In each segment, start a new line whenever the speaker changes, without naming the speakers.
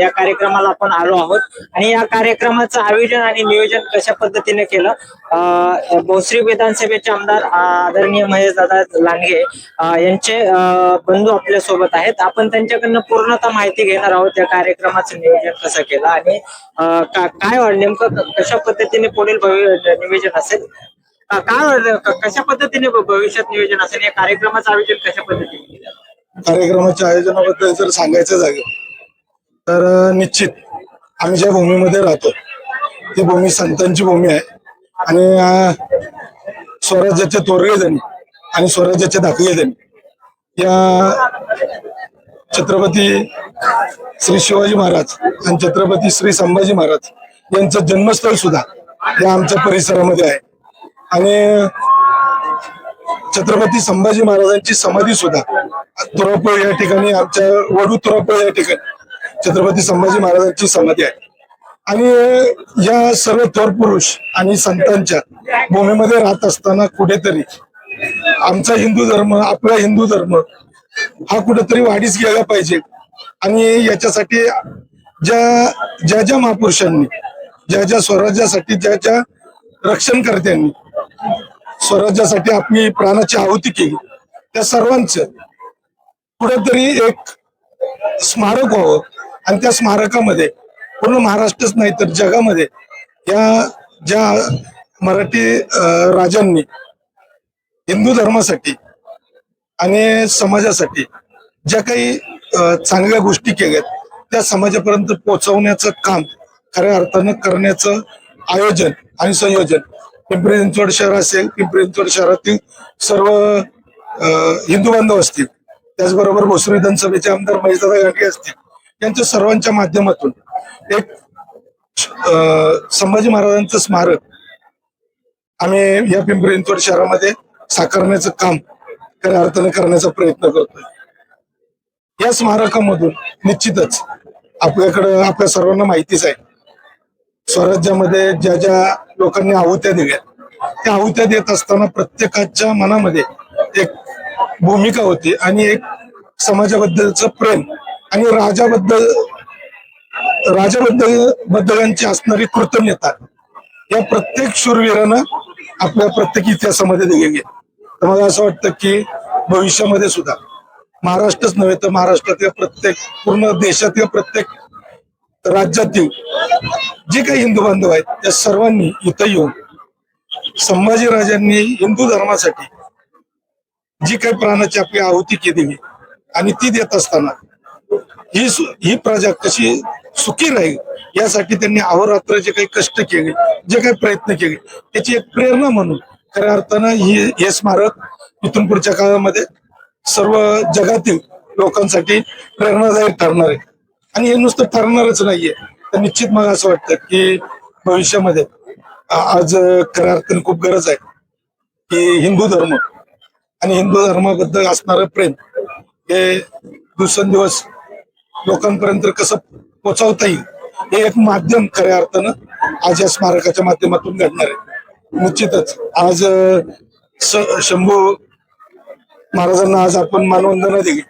या कार्यक्रमाला आपण आलो आहोत. आणि या कार्यक्रमाचं आयोजन आणि नियोजन कशा पद्धतीने केलं? अ, भोसरी विधानसभेचे आमदार आदरणीय महेश दादा लांडगे यांचे बंधू आपल्यासोबत आहेत. आपण त्यांच्याकडनं पूर्णतः माहिती घेणार आहोत या कार्यक्रमाचं नियोजन कसं केलं आणि काय नेमकं कशा पद्धतीने पुढील नियोजन असेल? काय कशा पद्धतीने भविष्यात नियोजन असेल? या कार्यक्रमाचं आयोजन कशा पद्धतीने केलं?
कार्यक्रमाच्या आयोजनाबद्दल जर सांगायचं झालं तर निश्चित आम्ही ज्या भूमीमध्ये राहतो ती भूमी संतांची भूमी आहे. आणि स्वराज्याचे तोरगे जणी आणि स्वराज्याचे दाखले जणी या छत्रपती श्री शिवाजी महाराज आणि छत्रपती श्री संभाजी महाराज यांचं जन्मस्थळ सुद्धा या आमच्या परिसरामध्ये आहे. आणि छत्रपती संभाजी महाराजांची समाधी सुद्धा तुरापळ या ठिकाणी आमच्या वडू तुरापळ या ठिकाणी छत्रपती संभाजी महाराजांची समाधी आहे. आणि या सर्व थोर पुरुष आणि संतांच्या भूमीमध्ये राहत असताना कुठेतरी आमचा हिंदू धर्म आपला हिंदू धर्म हा कुठेतरी वाढीस गेला पाहिजे. आणि याच्यासाठी ज्या ज्या ज्या महापुरुषांनी ज्या ज्या स्वराज्यासाठी ज्या ज्या रक्षणकर्त्यांनी स्वराज्यासाठी आपली प्राणाची आहुती केली त्या सर्वांचं कुठेतरी एक स्मारक व्हावं. आणि त्या स्मारकामध्ये पूर्ण महाराष्ट्रच नाही तर जगामध्ये या ज्या मराठी राजांनी हिंदू धर्मासाठी आणि समाजासाठी ज्या काही चांगल्या गोष्टी केल्यात त्या समाजापर्यंत पोहोचवण्याचं काम खऱ्या अर्थानं करण्याचं आयोजन आणि संयोजन. पिंपरी चिंचवड शहर असेल पिंपरी चिंचवड शहरातील सर्व हिंदू बांधव असतील त्याचबरोबर भोसरी विधानसभेचे आमदार महेशदादा गांधी असतील यांच्या सर्वांच्या माध्यमातून एक अं, संभाजी महाराजांचं स्मारक आम्ही या पिंपरी चिंचवड शहरामध्ये साकारण्याचं काम खऱ्या अर्थाने करण्याचा प्रयत्न करतोय. या स्मारकामधून निश्चितच आपल्याकडं आपल्या सर्वांना माहितीच आहे. स्वराज्यामध्ये ज्या ज्या लोकांनी आहुत्या दिल्या त्या आहुत्या देत असताना प्रत्येकाच्या मनामध्ये एक भूमिका होती आणि एक समाजाबद्दलचं प्रेम आणि राजाबद्दल राजाबद्दल बद्दलांची असणारी कृतज्ञता या प्रत्येक शूरवीरानं आपल्या प्रत्येक इतिहासामध्ये दिलेली आहे. तर मला असं वाटतं की भविष्यामध्ये सुद्धा महाराष्ट्रच नव्हे तर महाराष्ट्रातील प्रत्येक पूर्ण देशातील प्रत्येक राज्यातील जे काही हिंदू बांधव आहेत त्या सर्वांनी इथं येऊन संभाजीराजांनी हिंदू धर्मासाठी जी काही प्राणाची आपली आहुती केली आणि ती देत असताना ही ही प्रजा कशी सुखी राहील? यासाठी त्यांनी अहोरात्र जे काही कष्ट केले जे काही प्रयत्न केले त्याची एक प्रेरणा म्हणून खऱ्या अर्थानं ही हे स्मारक इथून पुढच्या काळामध्ये सर्व जगातील लोकांसाठी प्रेरणादायक ठरणार आहे. आणि हे नुसतं ठरणारच नाहीये. तर निश्चित मला असं वाटतं की भविष्यामध्ये आज खऱ्या अर्थाने खूप गरज आहे की हिंदू धर्म आणि हिंदू धर्माबद्दल असणारं प्रेम हे दिवसेंदिवस लोकांपर्यंत कसं पोहोचवता येईल हे एक माध्यम खऱ्या अर्थानं आज या स्मारकाच्या माध्यमातून घडणार आहे. निश्चितच. आज शंभू महाराजांना आज आपण मानवंदना दिली.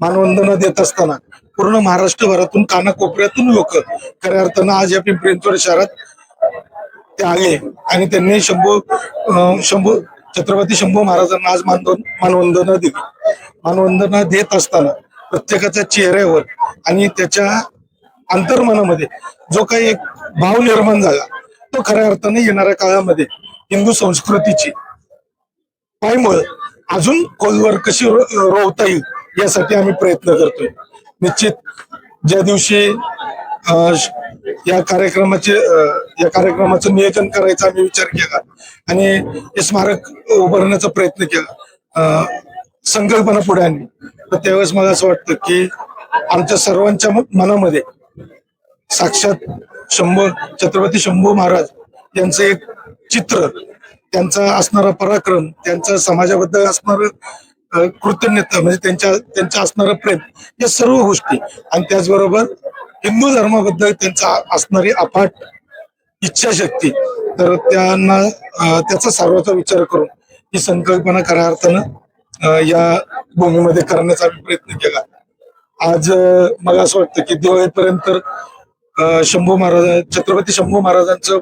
मानवंदना देत असताना पूर्ण महाराष्ट्रभरातून कानाकोपऱ्यातून लोक खऱ्या अर्थानं आज या पिंपरी शहरात ते आले आणि त्यांनी शंभू अं, शंभू छत्रपती शंभू महाराजांना आज मानवन मानवंदना दिली. मानवंदना देत असताना प्रत्येकाच्या चेहऱ्यावर आणि त्याच्या अंतर्मनामध्ये जो काही एक भाव निर्माण झाला तो खऱ्या अर्थाने येणाऱ्या काळामध्ये हिंदू संस्कृतीची पायमळ अजून खोलवर कशी रोवता येईल यासाठी आम्ही प्रयत्न करतोय. निश्चित ज्या दिवशी अं, या कार्यक्रमाचे या कार्यक्रमाचं नियोजन करायचा आम्ही विचार केला आणि हे स्मारक उभारण्याचा प्रयत्न केला. अं, संकल्पना पुढे आणली. तर त्यावेळेस मला असं वाटतं की आमच्या सर्वांच्या म- मनामध्ये साक्षात शंभू छत्रपती शंभू महाराज यांचं एक चित्र त्यांचा असणारा पराक्रम त्यांचा समाजाबद्दल असणार कृतज्ञता म्हणजे त्यांच्या त्यांचा असणारं प्रेम या सर्व गोष्टी. आणि त्याचबरोबर हिंदू धर्माबद्दल त्यांचा असणारी अफाट इच्छाशक्ती. तर त्यांना त्याचा सर्वांचा विचार करून ही संकल्पना खऱ्या अर्थानं या भूमीमध्ये करण्याचा आम्ही प्रयत्न केला. आज मला असं वाटतं की दिवाळीपर्यंत शंभू महाराज छत्रपती शंभू महाराजांचं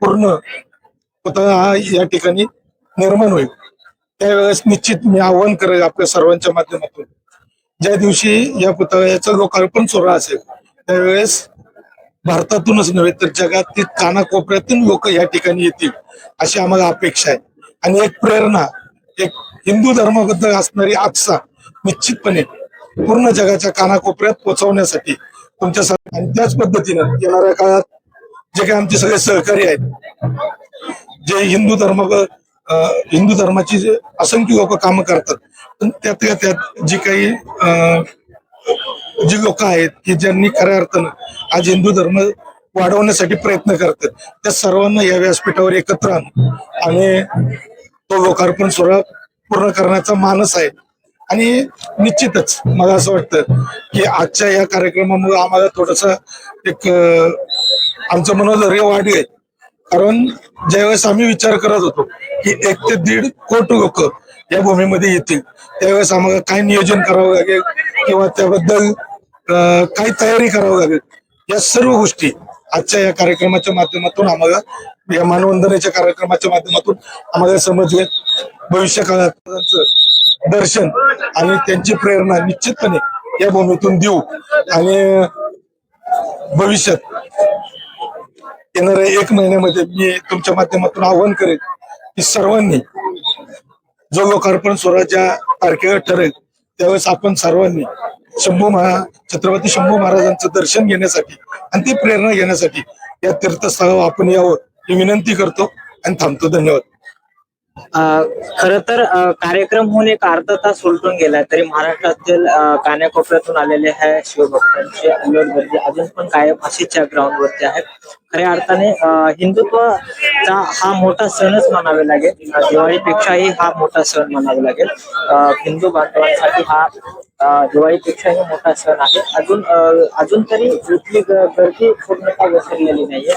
पूर्ण पुतळा या ठिकाणी निर्माण होईल. त्यावेळेस निश्चित मी आव्हान करेल आपल्या सर्वांच्या माध्यमातून ज्या दिवशी या पुतळ्याचं लोकार्पण सोहळा असेल त्यावेळेस भारतातूनच नव्हे तर जगातील कानाकोपऱ्यातून लोक या ठिकाणी येतील अशी आम्हाला अपेक्षा आहे. आणि एक प्रेरणा एक हिंदू धर्माबद्दल असणारी आपसा निश्चितपणे पूर्ण जगाच्या कानाकोपऱ्यात पोहोचवण्यासाठी तुमच्या आणि त्याच पद्धतीनं येणाऱ्या काळात जे काही आमचे सगळे सहकारी आहेत जे हिंदू धर्म हिंदू धर्माची जे असंख्य लोक कामं करतात पण त्यातल्या त्यात जी काही अं, जी लोक आहेत की ज्यांनी खऱ्या अर्थानं आज हिंदू धर्म वाढवण्यासाठी प्रयत्न करतात त्या सर्वांना या व्यासपीठावर एकत्र आणून आणि तो लोकार्पण सोहळा पूर्ण करण्याचा मानस आहे. आणि निश्चितच मला असं वाटतं की आजच्या या कार्यक्रमामुळे आम्हाला थोडस एक आमचं मनोधैर्य वाढले कारण ज्यावेळेस आम्ही विचार करत होतो की एक ते दीड कोटी लोक या भूमीमध्ये येतील त्यावेळेस आम्हाला काय नियोजन करावं लागेल किंवा त्याबद्दल काय तयारी करावं लागेल या सर्व गोष्टी आजच्या या कार्यक्रमाच्या माध्यमातून आम्हाला या मानवंदनेच्या कार्यक्रमाच्या माध्यमातून आम्हाला समजले. भविष्य काळात त्यांचं दर्शन आणि त्यांची प्रेरणा निश्चितपणे या भूमीतून देऊ. आणि भविष्यात येणाऱ्या एक महिन्यामध्ये मी तुमच्या माध्यमातून आवाहन करेन की सर्वांनी जो लोकार्पण स्वराज्या तारखेवर ठरेल त्यावेळेस आपण सर्वांनी शंभू महा छत्रपती शंभू महाराजांचं दर्शन घेण्यासाठी आणि ती प्रेरणा घेण्यासाठी या तीर्थस्थळावर आपण यावं ही विनंती करतो आणि थांबतो. धन्यवाद.
खर तर कार्यक्रम होऊन एक अर्धा तास उलटून गेलाय तरी महाराष्ट्रातील कान्याकोपऱ्यातून आलेले ह्या शिवभक्तांची अल्लोड म्हणजे गर्दी अजून पण कायम अशीच्या ग्राउंड वरती आहे खऱ्या अर्थाने हिंदुत्वचा हा मोठा सणच म्हणावा लागेल. दिवाळीपेक्षाही हा मोठा सण म्हणावा लागेल. हिंदू बांधवांसाठी हा दिवाळीपेक्षाही मोठा सण आहे. अजून अजून तरी इथली गर्दी पूर्णतः घसरलेली नाहीये.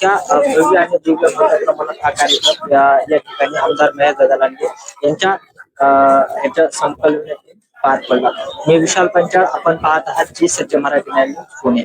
त्या भव्य आणि दिव्य मोठ्या प्रमाणात हा कार्यक्रम या ठिकाणी आमदार महेश गजालांडे यांच्या अ, ह्याच्या संकल्पनेतून पार पडला. मी विशाल पंचाळ आपण पाहत आहात जी सज्ज मराठी न्याय पुणे.